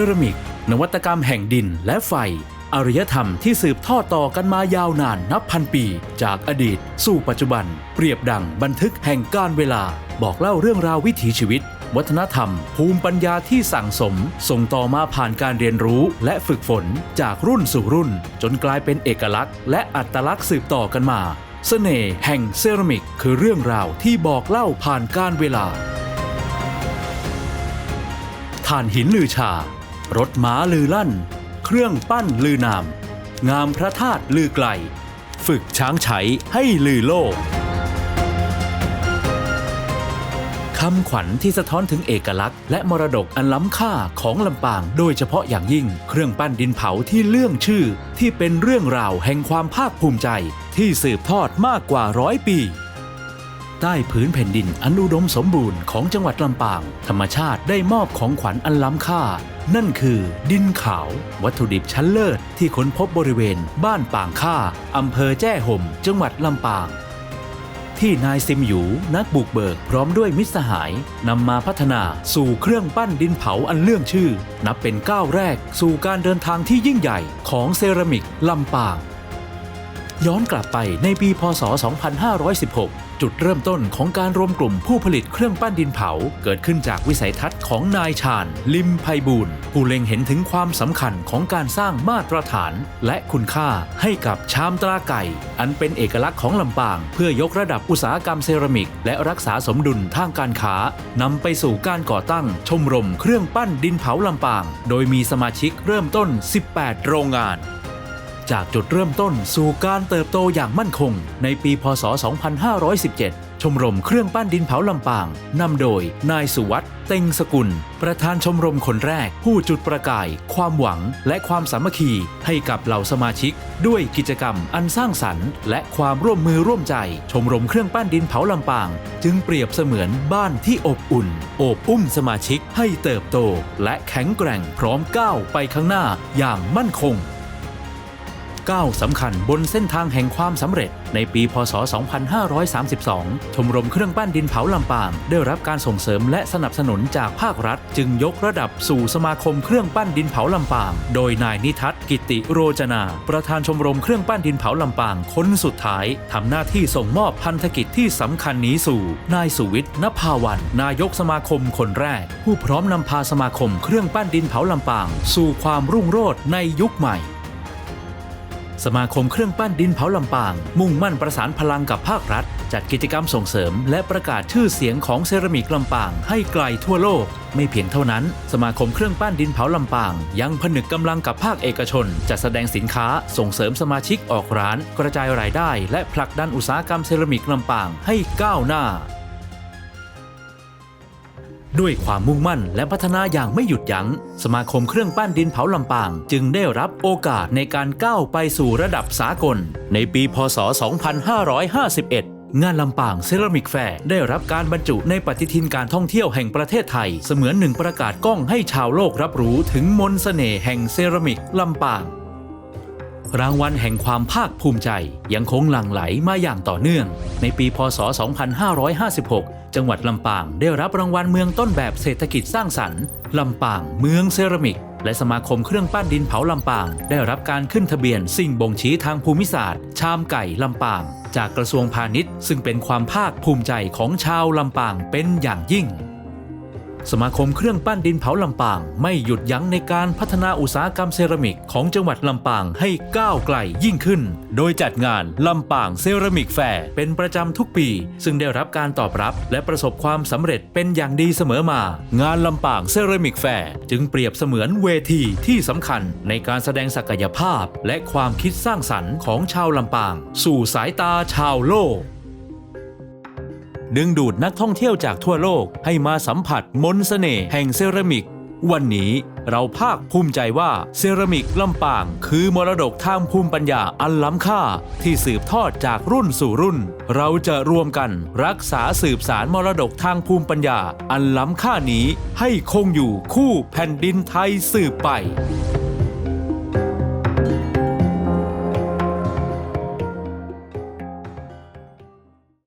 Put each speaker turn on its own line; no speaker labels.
ซรามิก นวัตกรรมแห่งดินและไฟ อารยธรรมที่สืบทอดต่อกันมายาวนานนับพันปี จากอดีต สู่ปัจจุบัน เปรียบดังบันทึกแห่งการเวลา บอกเล่าเรื่องราววิถีชีวิต วัฒนธรรม ภูมิปัญญาที่สั่งสม ส่งต่อมาผ่านการเรียนรู้และฝึกฝน จากรุ่นสู่รุ่น จนกลายเป็นเอกลักษณ์ และอัตลักษณ์สืบต่อกันมาเสน่ห์แห่งเซรามิก คือเรื่องราวที่บอกเล่าผ่านการเวลาถ่านหินลือชา รถม้าลือลั่น เครื่องปั้นลือนาม งามพระธาตุลือไกล ฝึกช้างไฉให้ลือโลกคำขวัญที่สะท้อนถึงเอกลักษณ์และมรดกอันล้ำค่าของลำปาง โดยเฉพาะอย่างยิ่ง เครื่องปั้นดินเผาที่เลื่องชื่อ ที่เป็นเรื่องราวแห่งความภาคภูมิใจ ที่สืบทอดมากกว่าร้อยปี ใต้พื้นแผ่นดินอันอุดมสมบูรณ์ของจังหวัดลำปาง ธรรมชาติได้มอบของขวัญอันล้ำค่า นั่นคือ ดินขาว วัตถุดิบชั้นเลิศที่ค้นพบบริเวณ บ้านป่างค่าอำเภอแจ้ห่ม จังหวัดลำปาง ที่นายซิมหยูนักบุกเบิกพร้อมด้วยมิตรสหายนำมาพัฒนาสู่เครื่องปั้นดินเผาอันเลื่องชื่อ นับเป็นก้าวแรก สู่การเดินทางที่ยิ่งใหญ่ของเซรามิกลำปาง ย้อนกลับไปในปีพศ 2516 จุดเริ่มต้นของการรวมกลุ่มผู้ผลิตเครื่องปั้นดินเผา เกิดขึ้นจากวิสัยทัศน์ของนายชาญ ลิมไพบูลผู้เล็งเห็นถึงความสำคัญของการสร้างมาตรฐาน และคุณค่าให้กับชามตราไก่ อันเป็นเอกลักษณ์ของลำปาง เพื่อยกระดับอุตสาหกรรมเซรามิก และรักษาสมดุลทางการค้านำไปสู่การก่อตั้ง ชมรมเครื่องปั้นดินเผาลำปาง โดยมีสมาชิกเริ่มต้น 18 โรงงาน จากจุดเริ่มต้นสู่การเติบโตอย่างมั่นคง ในปีพศ 2517 ชมรมเครื่องปั้นดินเผาลำปางนำโดย นายสุวัตเต็งสกุล ประธานชมรมคนแรก ผู้จุดประกาย ความหวังและความสามัคคีให้กับเหล่าสมาชิก ด้วยกิจกรรมอันสร้างสรรค์ และความร่วมมือร่วมใจ ชมรมเครื่องปั้นดินเผาลำปาง จึงเปรียบเสมือนบ้านที่อบอุ่น โอบอุ้มสมาชิกให้เติบโต และแข็งแกร่งพร้อมก้าวไปข้างหน้าอย่างมั่นคง ก้าวสำคัญบนเส้นทางแห่งความสำเร็จ ในปี พศ 2532 ชมรมเครื่องปั้นดินเผาลำปาง ได้รับการส่งเสริมและสนับสนุนจากภาครัฐ จึงยกระดับสู่สมาคมเครื่องปั้นดินเผาลำปาง โดยนายนิทัศน์กิติโรจนา ประธานชมรมเครื่องปั้นดินเผาลำปางคนสุดท้ายทำหน้าที่ส่งมอบพันธกิจที่สำคัญนี้สู่ นายสุวิทย์นภาวัน นายกสมาคมคนแรก ผู้พร้อมนำพาสมาคมเครื่องปั้นดินเผาลำปาง สู่ความรุ่งโรจน์ในยุคใหม่ สมาคมเครื่องปั้นดินเผาลำปาง มุ่งมั่นประสานพลังกับภาครัฐ จัดกิจกรรมส่งเสริม และประกาศชื่อเสียงของเซรามิกลำปาง ให้ไกลทั่วโลก ไม่เพียงเท่านั้น สมาคมเครื่องปั้นดินเผาลำปาง ยังผนึกกำลังกับภาคเอกชน จัดแสดงสินค้าส่งเสริมสมาชิกออกร้าน กระจายรายได้ และผลักดันอุตสาหกรรมเซรามิกลำปางให้ก้าวหน้า ด้วยความมุ่งมั่นและพัฒนาอย่างไม่หยุดยัง้ง สมาคมเครื่องปั้นดินเผาลำปาง จึงได้รับโอกาสในการก้าวไปสู่ระดับสากล ในปีพศ 2551งานลำปางเซรามิกแฟร์ได้รับการบรรจุในปฏิทินการท่องเที่ยวแห่งประเทศไทย เสมือนหนึ่งประกาศกล้องให้ชาวโลกรับรู้ถึงมนสเสน่ห์แห่งเซรามิกลำปาง รางวัลแห่งความภาคภูมิใจยังคงหลั่งไหลมาอย่างต่อเนื่อง ในปีพศ 2556 จังหวัดลำปางได้รับรางวัลเมืองต้นแบบเศรษฐกิจสร้างสรรค์ลำปางเมืองเซรามิก และสมาคมเครื่องปั้นดินเผาลำปาง ได้รับการขึ้นทะเบียนสิ่งบ่งชี้ทางภูมิศาสตร์ ชามไก่ลำปาง จากกระทรวงพาณิชย์ ซึ่งเป็นความภาคภูมิใจของชาวลำปางเป็นอย่างยิ่ง สมาคมเครื่องปั้นดินเผาลำปางไม่หยุดยั้งในการพัฒนาอุตสาหกรรมเซรามิกของจังหวัดลำปางให้ก้าวไกลยิ่งขึ้น โดยจัดงานลำปางเซรามิกแฟร์เป็นประจำทุกปี ซึ่งได้รับการตอบรับและประสบความสำเร็จเป็นอย่างดีเสมอมา งานลำปางเซรามิกแฟร์จึงเปรียบเสมือนเวทีที่สำคัญในการแสดงศักยภาพ และความคิดสร้างสรรค์ของชาวลำปาง สู่สายตาชาวโลก ดึงดูดนักท่องเที่ยวจากทั่วโลกให้มาสัมผัสมนต์เสน่ห์แห่งเซรามิก วันนี้เราภาคภูมิใจว่าเซรามิกลำปาง คือมรดกทางภูมิปัญญาอันล้ำค่า ที่สืบทอดจากรุ่นสู่รุ่น เราจะรวมกันรักษาสืบสารมรดกทางภูมิปัญญา อันล้ำค่านี้ให้คงอยู่คู่แผ่นดินไทยสืบไป